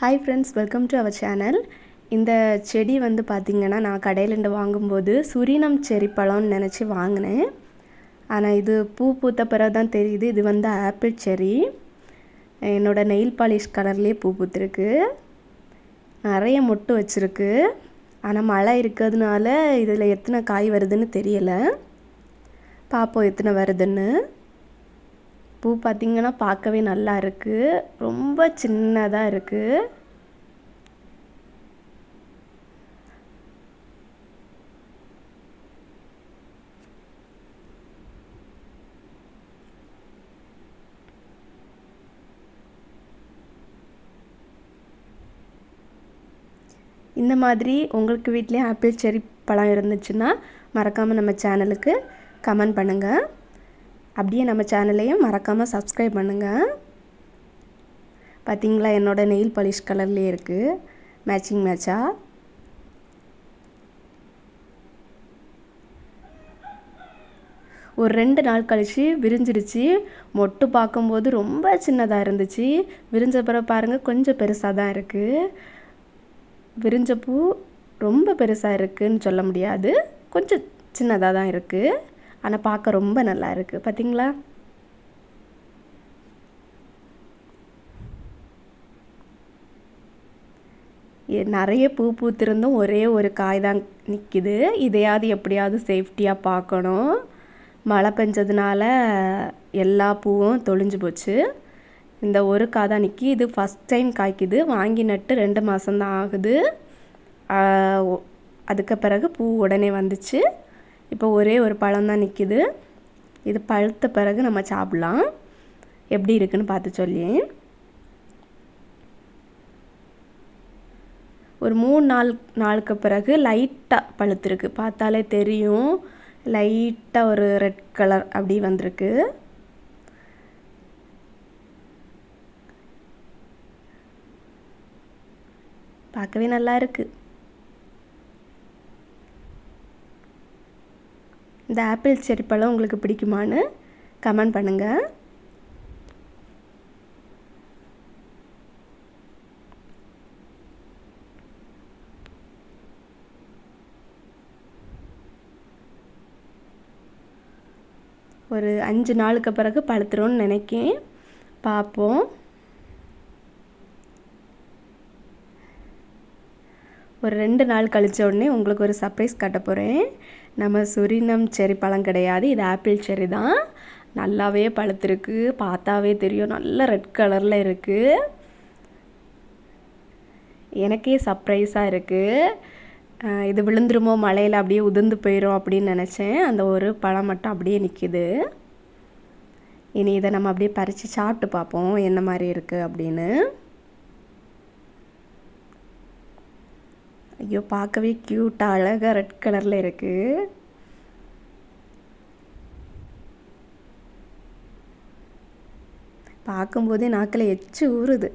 Hi friends welcome to our channel இந்த செடி வந்து பார்த்திங்கன்னா நான் கடையிலேருந்து வாங்கும்போது சுரினம் செரி பழம்னு நினச்சி வாங்கினேன். ஆனால் இது பூ பூத்த பிறகு தான் தெரியுது இது வந்து ஆப்பிள் செரி. என்னோட நெயில் பாலிஷ் கலர்லேயே பூ பூத்துருக்கு. நிறைய மொட்டு வச்சுருக்கு. ஆனால் மழை இருக்கிறதுனால இதில் எத்தனை காய் வருதுன்னு தெரியலை. பார்ப்போம் எத்தனை வருதுன்னு. பூ பார்த்திங்கன்னா பார்க்கவே நல்லா இருக்குது ரொம்ப சின்னதாக இருக்குது இந்த மாதிரி உங்களுக்கு வீட்லேயும் ஆப்பிள் செரி பழம் இருந்துச்சுன்னா மறக்காமல் நம்ம சேனலுக்கு கமெண்ட் பண்ணுங்கள் அப்படியே நம்ம சேனலையும் மறக்காமல் சப்ஸ்கிரைப் பண்ணுங்கள் பார்த்தீங்களா என்னோடய நெயில் பாலிஷ் கலர்லேயே இருக்குது மேட்சிங் மேட்சாக ஒரு ரெண்டு நாள் கழித்து விரிஞ்சிருச்சு மொட்டு பார்க்கும்போது ரொம்ப சின்னதாக இருந்துச்சு. விரிஞ்ச பிறகு பாருங்கள் கொஞ்சம் பெருசாக தான் இருக்குது விரிஞ்ச பூ ரொம்ப பெருசாக இருக்குதுன்னு சொல்ல முடியாது. கொஞ்சம் சின்னதாக தான் இருக்குது ஆனால் பார்க்க ரொம்ப நல்லா இருக்குது பார்த்தீங்களா நிறைய பூ பூத்திருந்தும் ஒரே ஒரு காய் தான் நிற்கிது இதையாவது எப்படியாவது சேஃப்டியாக பார்க்கணும் மழை பெஞ்சதுனால எல்லா பூவும் தொழிஞ்சு போச்சு. இந்த ஒரு காய் தான் நிற்கி இது ஃபஸ்ட் டைம் காய்க்குது. வாங்கி நட்டு ரெண்டு மாதம்தான் ஆகுது. அதுக்கு பிறகு பூ உடனே வந்துச்சு. இப்போ ஒரே ஒரு பழம் தான் நிற்கிது இது பழுத்த பிறகு நம்ம சாப்பிட்லாம். எப்படி இருக்குன்னு பார்த்து சொல்லி. ஒரு மூணு நாள் நாளுக்கு பிறகு லைட்டாக பழுத்துருக்கு. பார்த்தாலே தெரியும். லைட்டாக ஒரு ரெட் கலர் அப்படி வந்திருக்கு. பார்க்கவே நல்லா இருக்குது இந்த ஆப்பிள் செரி பழம் உங்களுக்கு பிடிக்குமான்னு கமெண்ட் பண்ணுங்கள் ஒரு அஞ்சு நாளுக்கு பிறகு பழுத்துரும்னு நினைக்கேன். பார்ப்போம். ஒரு ரெண்டு நாள் கழித்த உடனே உங்களுக்கு ஒரு சர்ப்ரைஸ் காட்ட போகிறேன் நம்ம சுரினம் செரி பழம் கிடையாது. இது ஆப்பிள் செரி தான். நல்லாவே பழுத்திருக்கு. பார்த்தாவே தெரியும். நல்ல ரெட் கலரில் இருக்குது எனக்கே சர்ப்ரைஸாக இருக்குது இது விழுந்துருமோ? மழையில் அப்படியே உதிர்ந்து போயிடும் அப்படின்னு நினச்சேன். அந்த ஒரு பழம் மட்டும் அப்படியே நிற்கிது இனி இதை நம்ம அப்படியே பறித்து சாப்பிட்டு பார்ப்போம். என்ன மாதிரி இருக்குது அப்படின்னு. ஐயோ பார்க்கவே க்யூட்டாக அழகாக ரெட் கலரில் இருக்குது பார்க்கும்போதே நாக்கில் எச்சு ஊறுது.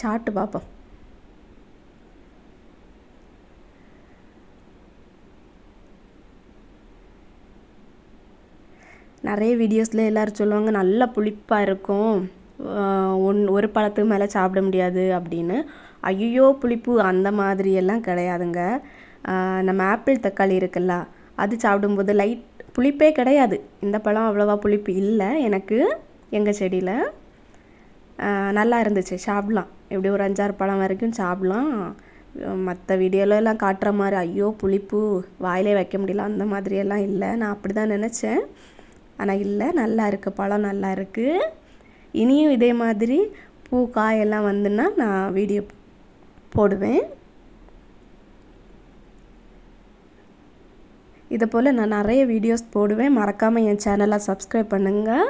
சாப்பிட்டு பார்ப்போம். நிறைய வீடியோஸில் எல்லோரும் சொல்லுவாங்க நல்லா புளிப்பாக இருக்கும். ஒன் ஒரு பழத்துக்கு மேலே சாப்பிட முடியாது அப்படின்னு. ஐயோ புளிப்பு அந்த மாதிரியெல்லாம் கிடையாதுங்க. நம்ம ஆப்பிள் தக்காளி இருக்குல்ல அது சாப்பிடும்போது லைட் புளிப்பே கிடையாது. இந்த பழம் அவ்வளோவா புளிப்பு இல்லை. எனக்கு எங்கள் செடியில் நல்லா இருந்துச்சு. சாப்பிட்லாம். எப்படி ஒரு அஞ்சாறு பழம் வரைக்கும் சாப்பிட்லாம். மற்ற வீடியோலலாம் காட்டுற மாதிரி ஐயோ புளிப்பு வாயிலே வைக்க முடியல அந்த மாதிரியெல்லாம் இல்லை. நான் அப்படி தான் நினச்சேன். ஆனால் இல்லை நல்லா இருக்குது பழம் நல்லா இருக்குது இனியும் இதே மாதிரி பூ காயெல்லாம் வந்துன்னா நான் வீடியோ போடுவேன். இதை போல் நான் நிறைய வீடியோஸ் போடுவேன். மறக்காமல் என் சேனலை சப்ஸ்கிரைப் பண்ணுங்கள்